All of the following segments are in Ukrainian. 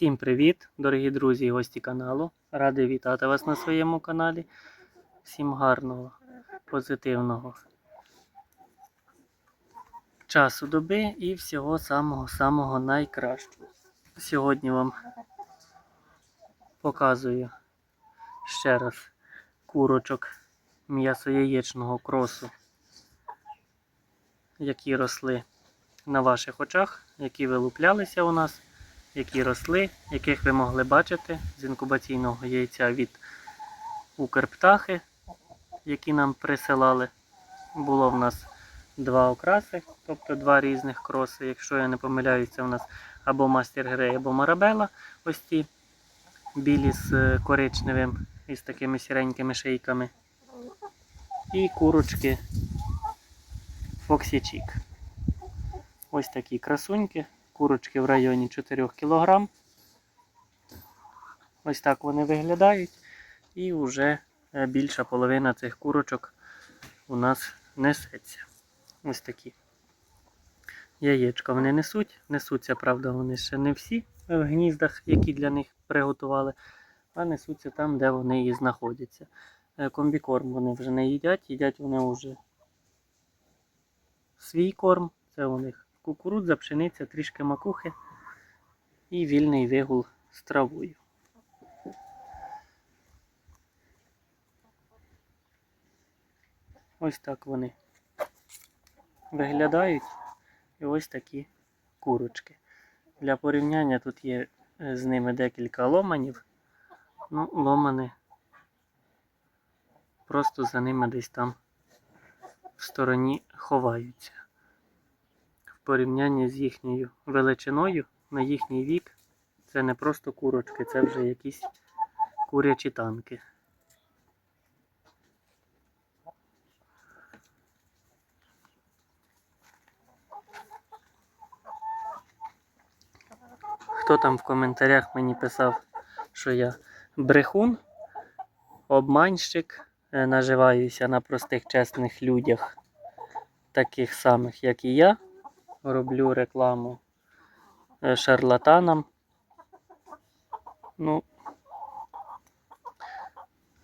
Всім привіт, дорогі друзі і гості каналу. Радий вітати вас на своєму каналі. Всім гарного, позитивного часу доби і всього самого-самого найкращого. Сьогодні вам показую ще раз курочок м'ясо-яєчного кросу, які росли на ваших очах, які вилуплялися у нас які росли, яких ви могли бачити з інкубаційного яйця від Укрптахи, які нам присилали. Було в нас два окраси, тобто два різних кроси. Якщо я не помиляюся, у нас або Мастер Грей, або Марабела. Ось ті білі з коричневим і з такими сіренькими шийками. І курочки Chick. Ось такі красуньки. Курочки в районі 4 кг. Ось так вони виглядають. І вже е, більша половина цих курочок у нас несеться. Ось такі. Яєчка вони несуть. Несуться, правда, вони ще не всі в гніздах, які для них приготували, а несуться там, де вони і знаходяться. Е, Комбікорм вони вже не їдять, їдять вони вже свій корм. Це у них кукурудза, пшениця, трішки макухи і вільний вигул з травою. Ось так вони виглядають. І ось такі курочки. Для порівняння тут є е, з ними декілька ломанів. Ну, ломани просто за ними десь там в стороні ховаються порівнянні з їхньою величиною на їхній вік, це не просто курочки, це вже якісь курячі танки. Хто там в коментарях мені писав, що я брехун, обманщик, е, наживаюся на простих чесних людях, таких самих, як і я роблю рекламу е, шарлатанам. Ну,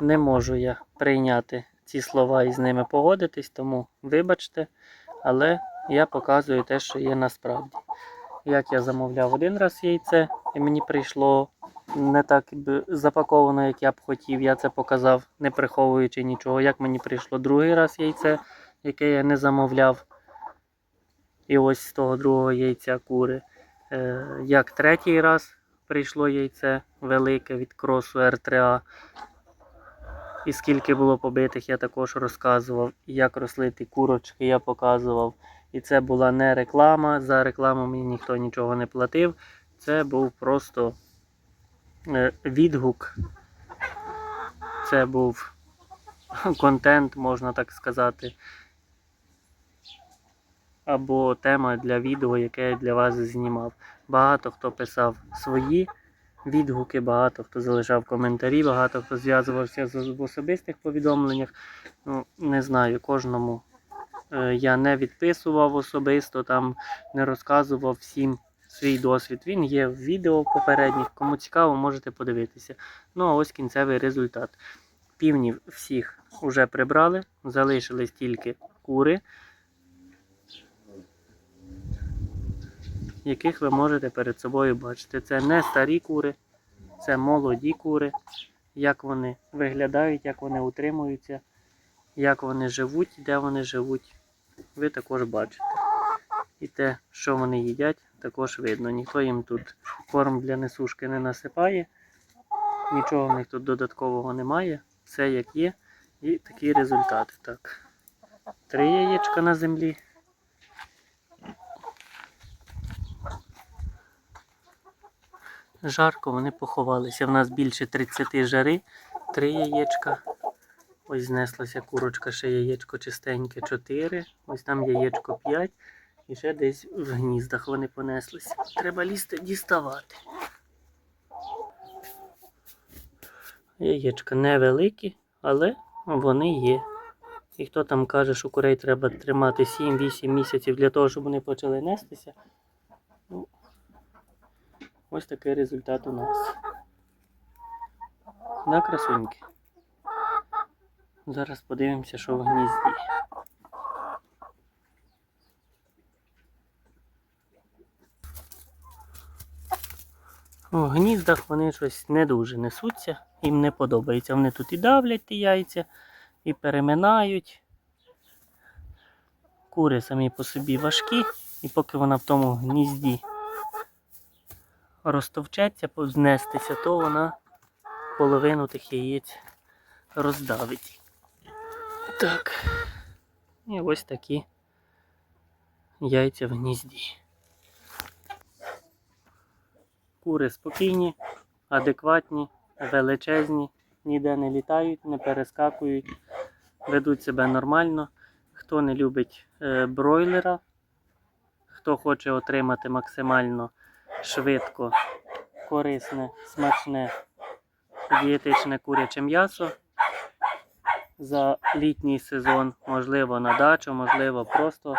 не можу я прийняти ці слова і з ними погодитись, тому вибачте, але я показую те, що є насправді. Як я замовляв один раз яйце, і мені прийшло не так запаковано, як я б хотів. Я це показав, не приховуючи нічого. Як мені прийшло другий раз яйце, яке я не замовляв. І ось з того другого яйця кури. Е, як третій раз прийшло яйце велике від кросу R3A. І скільки було побитих, я також розказував. І як росли ті курочки, я показував. І це була не реклама. За рекламу мені ніхто нічого не платив. Це був просто е, відгук. Це був контент, можна так сказати або тема для відео, яке я для вас знімав. Багато хто писав свої відгуки, багато хто залишав коментарі, багато хто зв'язувався в особистих повідомленнях. Ну, Не знаю, кожному е, я не відписував особисто, там не розказував всім свій досвід. Він є в відео попередніх. Кому цікаво, можете подивитися. Ну, а ось кінцевий результат. Півнів всіх вже прибрали, залишились тільки кури. Яких ви можете перед собою бачити. Це не старі кури, це молоді кури, як вони виглядають, як вони утримуються, як вони живуть, де вони живуть. Ви також бачите. І те, що вони їдять, також видно. Ніхто їм тут корм для несушки не насипає, нічого в них тут додаткового немає. Все як є. І такі результати. Так. Три яєчка на землі. Жарко, вони поховалися. В нас більше 30 жари, три яєчка. Ось знеслася курочка, ще яєчко чистеньке 4. Ось там яєчко 5. І ще десь в гніздах вони понеслися. Треба лізти діставати. Яєчка невеликі, але вони є. І хто там каже, що курей треба тримати 7-8 місяців для того, щоб вони почали нестися. Ось такий результат у нас. На красуньки. Зараз подивимося, що в гнізді. У гніздах вони щось не дуже несуться, їм не подобається. Вони тут і давлять ті яйця, і переминають. Кури самі по собі важкі, і поки вона в тому гнізді розтовчеться, знестися, то вона половину тих яєць роздавить. Так. І ось такі яйця в гнізді. Кури спокійні, адекватні, величезні, ніде не літають, не перескакують, ведуть себе нормально. Хто не любить е, бройлера, хто хоче отримати максимально швидко, корисне, смачне, дієтичне куряче м'ясо за літній сезон, можливо, на дачу, можливо, просто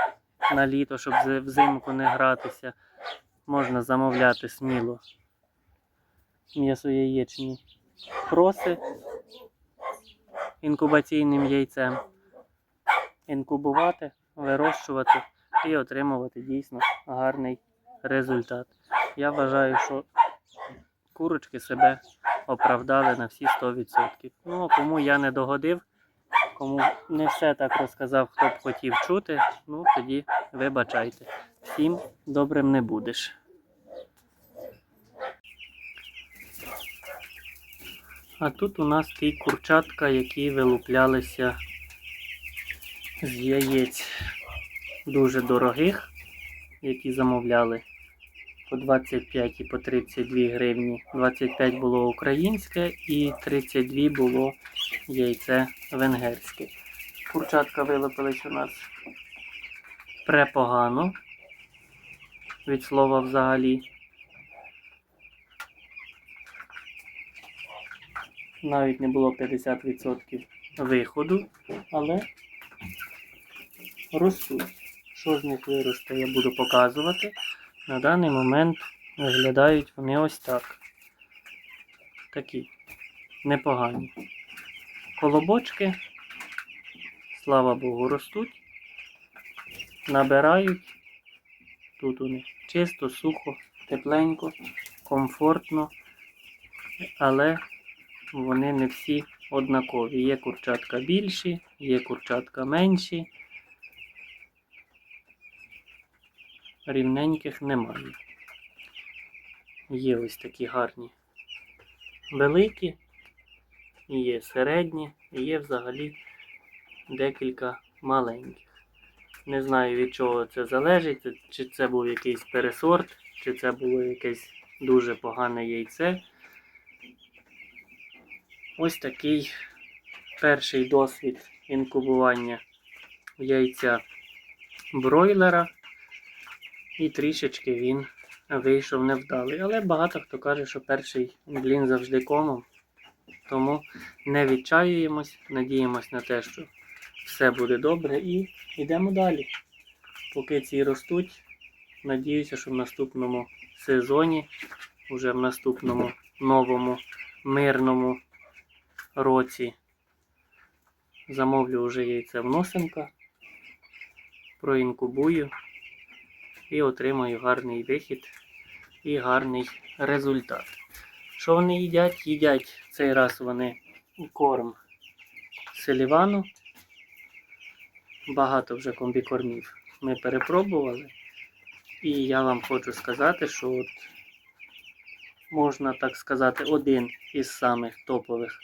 на літо, щоб взимку не гратися, можна замовляти сміло м'ясо яєчні проси інкубаційним яйцем. Інкубувати, вирощувати і отримувати дійсно гарний результат. Я вважаю, що курочки себе оправдали на всі 100%. Ну, а кому я не догодив, кому не все так розказав, хто б хотів чути, ну тоді вибачайте. Всім добрим не будеш. А тут у нас ті курчатка, які вилуплялися з яєць дуже дорогих, які замовляли по 25 і по 32 гривні. 25 було українське і 32 було яйце венгерське. Курчатка вилупились у нас препогано. Від слова взагалі. Навіть не було 50% виходу, але ростуть. Що з них виросте, я буду показувати. На даний момент виглядають вони ось так. Такі непогані. Колобочки, слава Богу, ростуть, набирають. Тут у них чисто, сухо, тепленько, комфортно, але вони не всі однакові. Є курчатка більші, є курчатка менші. Рівненьких немає. Є ось такі гарні великі, є середні, і є взагалі декілька маленьких. Не знаю від чого це залежить, чи це був якийсь пересорт, чи це було якесь дуже погане яйце. Ось такий перший досвід інкубування яйця бройлера. І трішечки він вийшов невдалий. Але багато хто каже, що перший блін завжди комом. Тому не відчаюємось, надіємось на те, що все буде добре і йдемо далі. Поки ці ростуть, надіюся, що в наступному сезоні, уже в наступному новому мирному році замовлю вже яйце вносинка, проінкубую і отримаю гарний вихід і гарний результат. Що вони їдять? Їдять цей раз вони корм селівану. Багато вже комбікормів ми перепробували. І я вам хочу сказати, що от можна так сказати, один із самих топових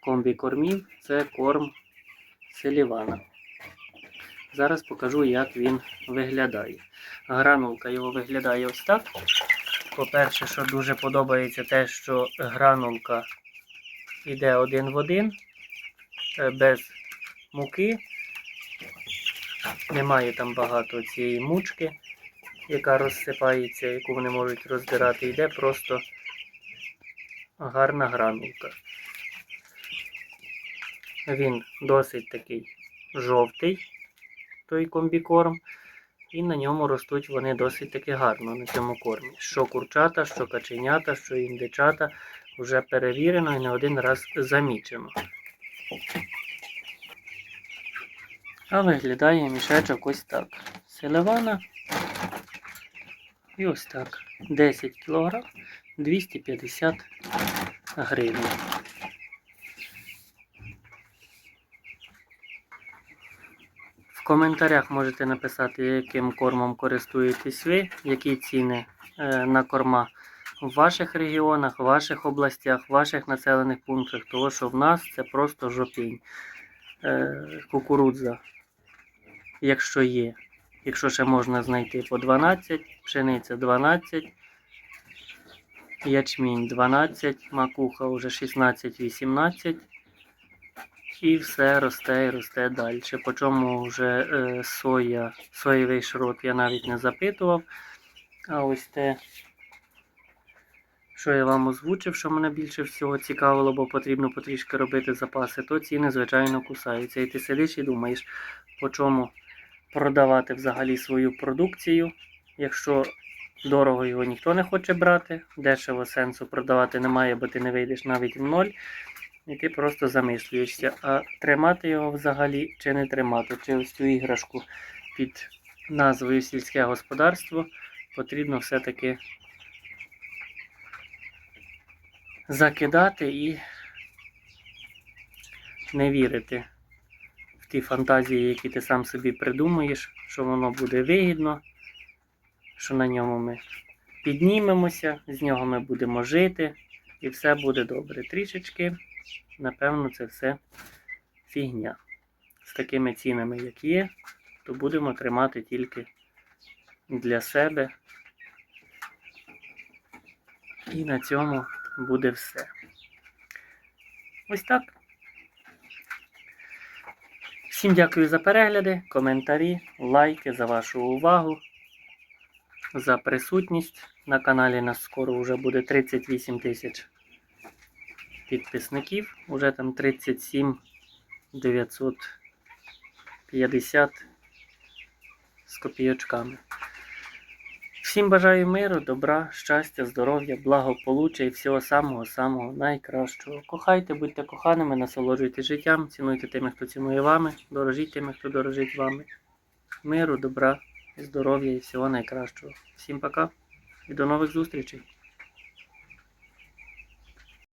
комбікормів це корм селівана. Зараз покажу, як він виглядає. Гранулка його виглядає ось так. По-перше, що дуже подобається те, що гранулка йде один в один, е, без муки. Немає там багато цієї мучки, яка розсипається, яку вони можуть роздирати. Йде просто гарна гранулка. Він досить такий жовтий, той комбікорм. І на ньому ростуть вони досить таки гарно на цьому кормі. Що курчата, що каченята, що індичата вже перевірено і не один раз замічено. А виглядає мішечок ось так. Селевана. І ось так. 10 кг 250 гривень. Коментарях можете написати, яким кормом користуєтесь ви, які ціни е, на корма в ваших регіонах, в ваших областях, в ваших населених пунктах, тому що в нас це просто жопінь. Е, кукурудза, якщо є. Якщо ще можна знайти по 12, пшениця 12, ячмінь 12, макуха вже 16-18. І все росте і росте далі. По чому вже е, соя, соєвий шрот я навіть не запитував. А ось те, що я вам озвучив, що мене більше всього цікавило, бо потрібно потрішки робити запаси, то ціни, звичайно, кусаються. І ти сидиш і думаєш, по чому продавати взагалі свою продукцію, якщо дорого його ніхто не хоче брати, дешево сенсу продавати немає, бо ти не вийдеш навіть в ноль. І ти просто замислюєшся, а тримати його взагалі чи не тримати, чи ось цю іграшку під назвою сільське господарство потрібно все-таки закидати і не вірити в ті фантазії, які ти сам собі придумуєш, що воно буде вигідно, що на ньому ми піднімемося, з нього ми будемо жити, і все буде добре. Трішечки, напевно, це все фігня. З такими цінами, як є, то будемо тримати тільки для себе. І на цьому буде все. Ось так. Всім дякую за перегляди, коментарі, лайки, за вашу увагу, за присутність. На каналі нас скоро вже буде 38 тисяч підписників. Уже там 37 950 з копійочками. Всім бажаю миру, добра, щастя, здоров'я, благополуччя і всього самого-самого найкращого. Кохайте, будьте коханими, насолоджуйтесь життям, цінуйте тими, хто цінує вами, дорожіть тими, хто дорожить вами. Миру, добра, здоров'я і всього найкращого. Всім пока і до нових зустрічей!